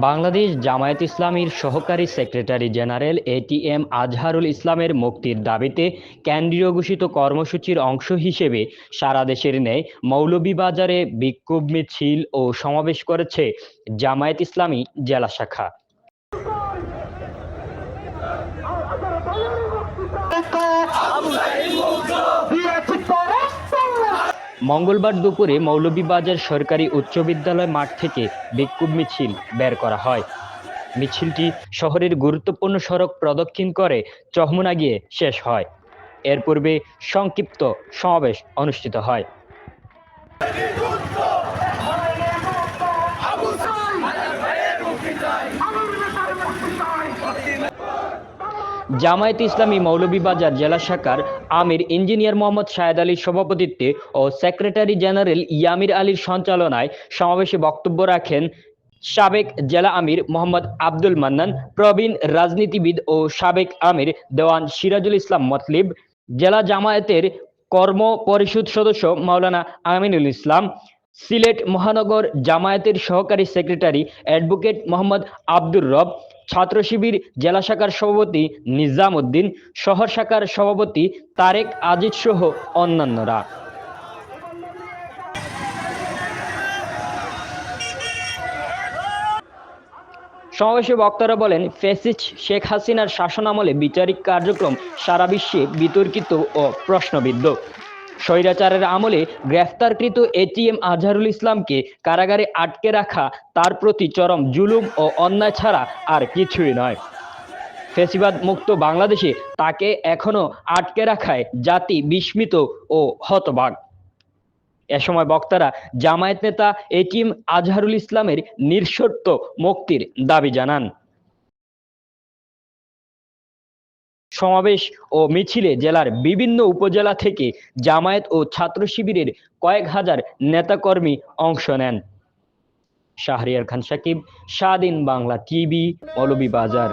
বাংলাদেশ জামায়াত ইসলামীর সহকারী secretary general ATM Azharul ইসলামের মুক্তির দাবিতে কেন্দ্রীয় ঘোষিত কর্মসূচির অংশ হিসেবে সারা দেশের ন্যায় মৌলভীবাজারে বিক্ষোভ মিছিল ও সমাবেশ করেছে জামায়াত ইসলামী জেলা শাখা। মঙ্গলবার দুপুরে মৌলভীবাজার সরকারি উচ্চ বিদ্যালয় মাঠ থেকে বিক্ষোভ মিছিল বের করা হয়। মিছিলটি শহরের গুরুত্বপূর্ণ সড়ক প্রদক্ষিণ করে চহমুনা গিয়ে শেষ হয়। এর পূর্বে সংক্ষিপ্ত সমাবেশ অনুষ্ঠিত হয়। জামায়াত ইসলামী মৌলভীবাজার জেলা শাখার আমির ইঞ্জিনিয়ার মোহাম্মদ শাহেদ আলীর সভাপতিত্বে ও সেক্রেটারি জেনারেল ইয়ামির আলীর সঞ্চালনায় সমাবেশে বক্তব্য রাখেন সাবেক জেলা আমির মোহাম্মদ আব্দুল মান্নান, প্রবীণ রাজনীতিবিদ ও সাবেক আমির দেওয়ান সিরাজুল ইসলাম মতলিব, জেলা জামায়াতের কর্ম পরিষদ সদস্য মাওলানা আমিনুল ইসলাম, সিলেট মহানগর জামায়াতের সহকারী সেক্রেটারি অ্যাডভোকেট মোহাম্মদ আব্দুর রব ছাত্র শিবির জেলা শাখার সভাপতি নিজাম উদ্দিন শহর শাখার সভাপতি তারেক আজিজ সহ অন্যান্যরা। সমাবেশে বক্তারা বলেন ফেসিস্ট শেখ হাসিনার শাসনামলে বিচারিক কার্যক্রম সারা বিশ্বে বিতর্কিত ও প্রশ্নবিদ্ধ। স্বৈরাচারের আমলে গ্রেফতারকৃত এটিএম আজহারুল ইসলামকে কারাগারে আটকে রাখা, তার প্রতি চরম জুলুম ও অন্যায় ছাড়া আর কিছুই নয়। ফেসিবাদ মুক্ত বাংলাদেশে তাকে এখনও আটকে রাখায় জাতি বিস্মিত ও হতবাক। এ সময় বক্তারা জামায়াত নেতা এটিএম আজহারুল ইসলামের নিঃশর্ত মুক্তির দাবি জানান। সমাবেশ ও মিছিলে জেলার বিভিন্ন উপজেলা থেকে জামায়াত ও ছাত্র শিবিরের কয়েক হাজার নেতাকর্মী অংশ নেন। শাহরিয়ার খান সাকিব, স্বাধীন বাংলা টিভি মৌলবীবাজার